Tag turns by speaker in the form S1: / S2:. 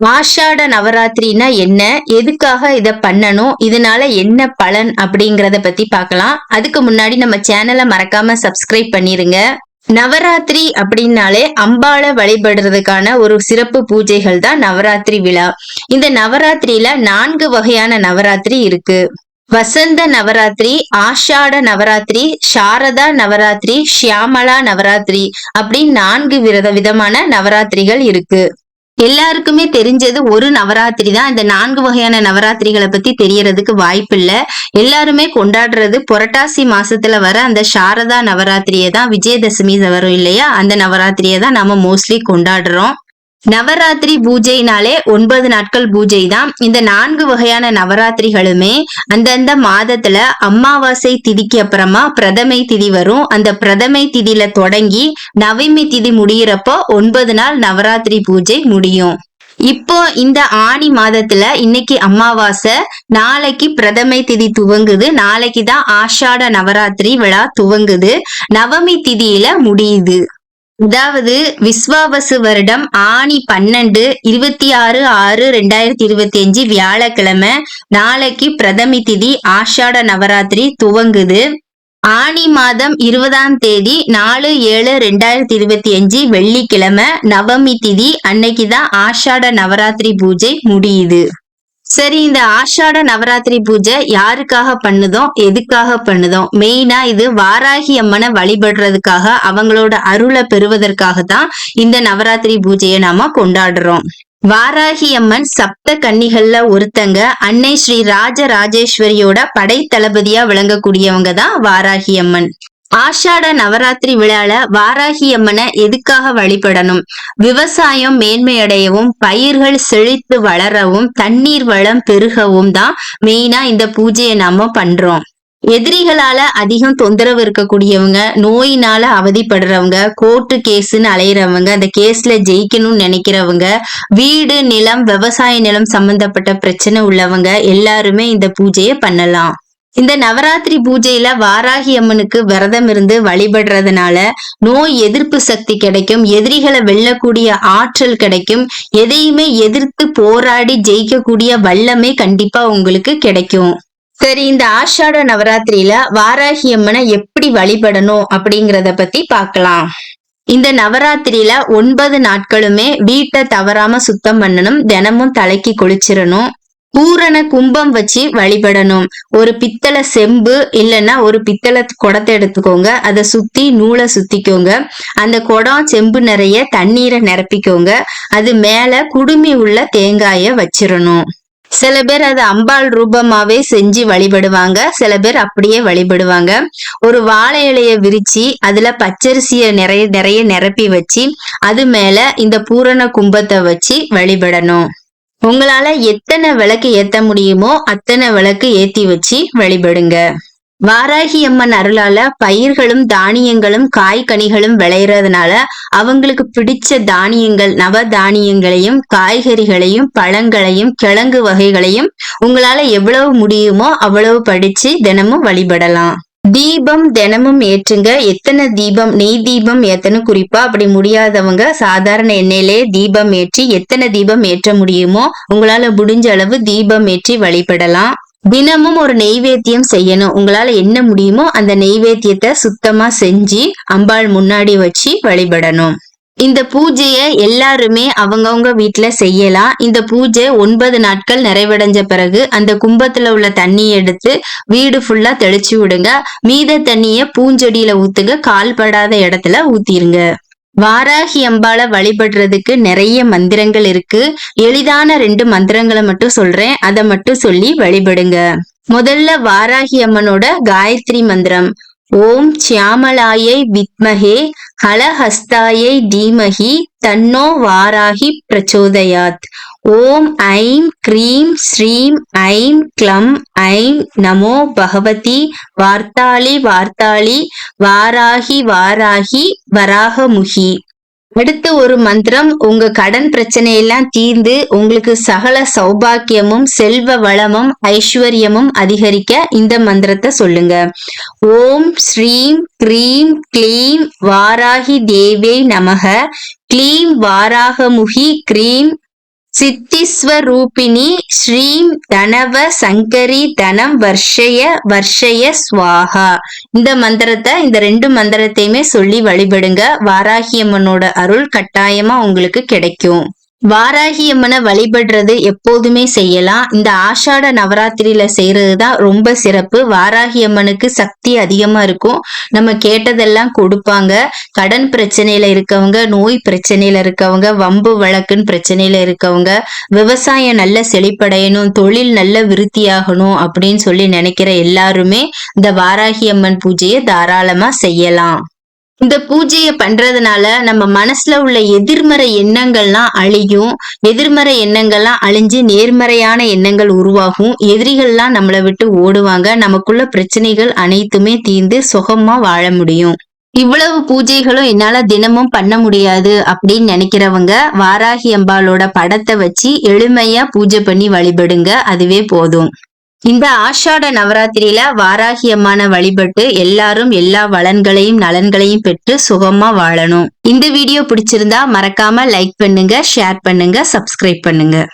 S1: ஆஷாட நவராத்திரினா என்ன? எதுக்காக இத பண்ணணும்? இதனால என்ன பலன் அப்படிங்கறத பத்தி பார்க்கலாம். அதுக்கு முன்னாடி நம்ம சேனலை மறக்காம சப்ஸ்கிரைப் பண்ணிருங்க. நவராத்திரி அப்படின்னாலே அம்பாள வழிபடுறதுக்கான ஒரு சிறப்பு பூஜைகள் தான் நவராத்திரி விழா. இந்த நவராத்திரியில நான்கு வகையான நவராத்திரி இருக்கு. வசந்த நவராத்திரி ஆஷாட நவராத்திரி சாரதா நவராத்திரி ஷியாமலா நவராத்திரி அப்படின்னு நான்கு விரத விதமான நவராத்திரிகள் இருக்கு. எல்லாருக்குமே தெரிஞ்சது ஒரு நவராத்திரி தான். இந்த நான்கு வகையான நவராத்திரிகளை பத்தி தெரியறதுக்கு வாய்ப்பு இல்ல எல்லாருமே கொண்டாடுறது புரட்டாசி மாசத்துல வர அந்த சாரதா நவராத்திரியை தான் விஜயதசமி வரும் இல்லையா? அந்த நவராத்திரியை தான் நம்ம மோஸ்ட்லி கொண்டாடுறோம். நவராத்திரி பூஜைனாலே ஒன்பது நாட்கள் பூஜை தான் இந்த நான்கு வகையான நவராத்திரிகளுமே அந்தந்த மாதத்துல அமாவாசை திதிக்கு அப்புறமா பிரதமை திதி வரும். அந்த பிரதமை திதியில தொடங்கி நவமி திதி முடியிறப்போ ஒன்பது நாள் நவராத்திரி பூஜை முடியும். இப்போ இந்த ஆணி மாதத்துல இன்னைக்கு அமாவாசை நாளைக்கு பிரதமை திதி துவங்குது. நாளைக்கு தான் ஆஷாட நவராத்திரி விழா துவங்குது. நவமி திதியில முடியுது. அதாவது விஸ்வாபசு வருடம் ஆணி பன்னெண்டு இருபத்தி ஆறு ஆறு ரெண்டாயிரத்தி இருபத்தி அஞ்சு வியாழக்கிழமை நாளைக்கு பிரதமி திதி ஆஷாட நவராத்திரி துவங்குது. ஆணி மாதம் இருபதாம் தேதி நாலு ஏழு ரெண்டாயிரத்தி இருபத்தி அஞ்சு வெள்ளிக்கிழமை நவமி திதி அன்னைக்குதான் ஆஷாட நவராத்திரி பூஜை முடியுது. சரி இந்த ஆஷாட நவராத்திரி பூஜை யாருக்காக பண்ணுதோம் எதுக்காக பண்ணுதோம் மெயினா இது வாராகி அம்மனை வழிபடுறதுக்காக அவங்களோட அருளை பெறுவதற்காக தான் இந்த நவராத்திரி பூஜையை நாம கொண்டாடுறோம். வாராகி அம்மன் சப்த கன்னிகள்ல ஒருத்தங்க அன்னை ஸ்ரீ ராஜ ராஜேஸ்வரியோட படை தளபதியா விளங்கக்கூடியவங்க தான் வாராகி அம்மன். ஆஷாட நவராத்திரி விழால வாராகி அம்மனை எதுக்காக வழிபடணும்? விவசாயம் மேன்மையடையவும் பயிர்கள் செழித்து வளரவும் தண்ணீர் வளம் பெருகவும் தான் மெயினா இந்த பூஜையை நாம பண்றோம். எதிரிகளால அதிகம் தொந்தரவு இருக்கக்கூடியவங்க நோயினால அவதிப்படுறவங்க கோர்ட்டு கேஸ்ன்னு அலையிறவங்க அந்த கேஸ்ல ஜெயிக்கணும்னு நினைக்கிறவங்க வீடு நிலம் விவசாய நிலம் சம்பந்தப்பட்ட பிரச்சனை உள்ளவங்க எல்லாருமே இந்த பூஜையை பண்ணலாம். இந்த நவராத்திரி பூஜையில வாராகி அம்மனுக்கு விரதம் இருந்து வழிபடுறதுனால நோய் எதிர்ப்பு சக்தி கிடைக்கும் எதிரிகளை வெல்லக்கூடிய ஆற்றல் கிடைக்கும் எதையுமே எதிர்த்து போராடி ஜெயிக்கக்கூடிய வல்லமே கண்டிப்பா உங்களுக்கு கிடைக்கும். சரி இந்த ஆஷாட நவராத்திரியில வாராகி அம்மனை எப்படி வழிபடணும் அப்படிங்கிறத பத்தி பார்க்கலாம். இந்த நவராத்திரியில ஒன்பது நாட்களுமே வீட்டை தவறாம சுத்தம் பண்ணணும் தினமும் தலைக்கு குளிச்சிடணும் பூரண கும்பம் வச்சு வழிபடணும். ஒரு பித்தளை செம்பு இல்லைன்னா ஒரு பித்தளை குடத்தை எடுத்துக்கோங்க. அதை சுத்தி நூலை சுத்திக்கோங்க. அந்த குடம் செம்பு நிறைய தண்ணீரை நிரப்பிக்கோங்க. அது மேல குடுமி உள்ள தேங்காய வச்சிடணும். சில பேர் அது அம்பாள் ரூபமாவே செஞ்சு வழிபடுவாங்க. சில பேர் அப்படியே வழிபடுவாங்க. ஒரு வாழை இலைய விரிச்சு அதுல பச்சரிசிய நிறைய நிறைய நிரப்பி வச்சு அது மேல இந்த பூரண கும்பத்தை வச்சு வழிபடணும். உங்களால எத்தனை விளக்கு ஏத்த முடியுமோ அத்தனை விளக்கு ஏத்தி வச்சு வழிபடுங்க. வாராகி அம்மன் அருளால பயிர்களும் தானியங்களும் காய்கனிகளும் விளையறதுனால அவங்களுக்கு பிடிச்ச தானியங்கள் நவ தானியங்களையும் காய்கறிகளையும் பழங்களையும் கிழங்கு வகைகளையும் உங்களால எவ்வளவு முடியுமோ அவ்வளவு படிச்சு தினமும் வழிபடலாம். தீபம் தினமும் ஏற்றுங்க. எத்தனை தீபம்? நெய் தீபம் எத்தனை குறிப்பா. அப்படி முடியாதவங்க சாதாரண எண்ணெயிலே தீபம் ஏற்றி எத்தனை தீபம் ஏற்ற முடியுமோ உங்களால முடிஞ்ச அளவு தீபம் ஏற்றி வழிபடலாம். தினமும் ஒரு நெய்வேத்தியம் செய்யணும். உங்களால என்ன முடியுமோ அந்த நெய்வேத்தியத்தை சுத்தமா செஞ்சு அம்பாள் முன்னாடி வச்சு வழிபடணும். இந்த பூஜையை எல்லாருமே அவங்கவுங்க வீட்டுல செய்யலாம். இந்த பூஜை ஒன்பது நாட்கள் நிறைவடைஞ்ச பிறகு அந்த கும்பத்துல உள்ள தண்ணியை எடுத்து வீடு ஃபுல்லா தெளிச்சு விடுங்க. மீத தண்ணிய பூஞ்செடியில ஊத்துங்க. கால்படாத இடத்துல ஊத்திருங்க. வாராகி அம்பால வழிபடுறதுக்கு நிறைய மந்திரங்கள் இருக்கு. எளிதான ரெண்டு மந்திரங்களை மட்டும் சொல்றேன். அதை மட்டும் சொல்லி வழிபடுங்க. முதல்ல வாராகி அம்மனோட காயத்ரி மந்திரம். ஓம் சியாமலாயை வித்மகே ஹலஹஸ்தாயை தீமகி தன்னோ வாராகி பிரச்சோதயாத். ஓம் ஐம் கிரீம் ஸ்ரீம் ஐம் க்ளம் ஐம் நமோ பகவதி வார்த்தாளி வார்த்தாளி வாராகி வாராகி வராகமுகி. அடுத்து ஒரு மந்திரம் உங்க கடன் பிரச்சனையெல்லாம் தீர்ந்து உங்களுக்கு சகல சௌபாக்கியமும் செல்வ வளமும் ஐஸ்வர்யமும் அதிகரிக்க இந்த மந்திரத்தை சொல்லுங்க. ஓம் ஸ்ரீம் க்ரீம் கிளீம் வாராகி தேவே நமக. கிளீம் வாராகமுகி க்ரீம் சித்திஸ்வரூபிணி ஸ்ரீம் தனவ சங்கரி தனம் வர்ஷய வர்ஷய ஸ்வாகா. இந்த மந்திரத்தை இந்த ரெண்டு மந்திரத்தையுமே சொல்லி வழிபடுங்க. வாராகியம்மனோட அருள் கட்டாயமா உங்களுக்கு கிடைக்கும். வாராகி அம்மனை வழிபடுறது எப்போதுமே செய்யலாம். இந்த ஆஷாட நவராத்திரியில செய்யறது தான் ரொம்ப சிறப்பு. வாராகி அம்மனுக்கு சக்தி அதிகமா இருக்கும். நம்ம கேட்டதெல்லாம் கொடுப்பாங்க. கடன் பிரச்சனையில இருக்கவங்க நோய் பிரச்சனையில இருக்கவங்க வம்பு வழக்குன்னு பிரச்சனையில இருக்கவங்க விவசாயம் நல்ல செழிப்படையணும் தொழில் நல்ல விருத்தியாகணும் அப்படின்னு சொல்லி நினைக்கிற எல்லாருமே இந்த வாராகி அம்மன் பூஜையை தாராளமா செய்யலாம். இந்த பூஜையை பண்றதுனால நம்ம மனசுல உள்ள எதிர்மறை எண்ணங்கள்லாம் அழியும். எதிர்மறை எண்ணங்கள்லாம் அழிஞ்சு நேர்மறையான எண்ணங்கள் உருவாகும். எதிரிகள்லாம் நம்மளை விட்டு ஓடுவாங்க. நமக்குள்ள பிரச்சனைகள் அனைத்துமே தீர்ந்து சுகமா வாழ முடியும். இவ்வளவு பூஜைகளும் என்னால தினமும் பண்ண முடியாது அப்படின்னு நினைக்கிறவங்க வாராகி அம்பாலோட படத்தை வச்சு எளிமையா பூஜை பண்ணி வழிபடுங்க. அதுவே போதும். இந்த ஆஷாட நவராத்திரியில வாராகியமான வழிபட்டு எல்லாரும் எல்லா வளன்களையும் நலன்களையும் பெற்று சுகமா வாழணும். இந்த வீடியோ பிடிச்சிருந்தா மறக்காம லைக் பண்ணுங்க ஷேர் பண்ணுங்க சப்ஸ்கிரைப் பண்ணுங்க.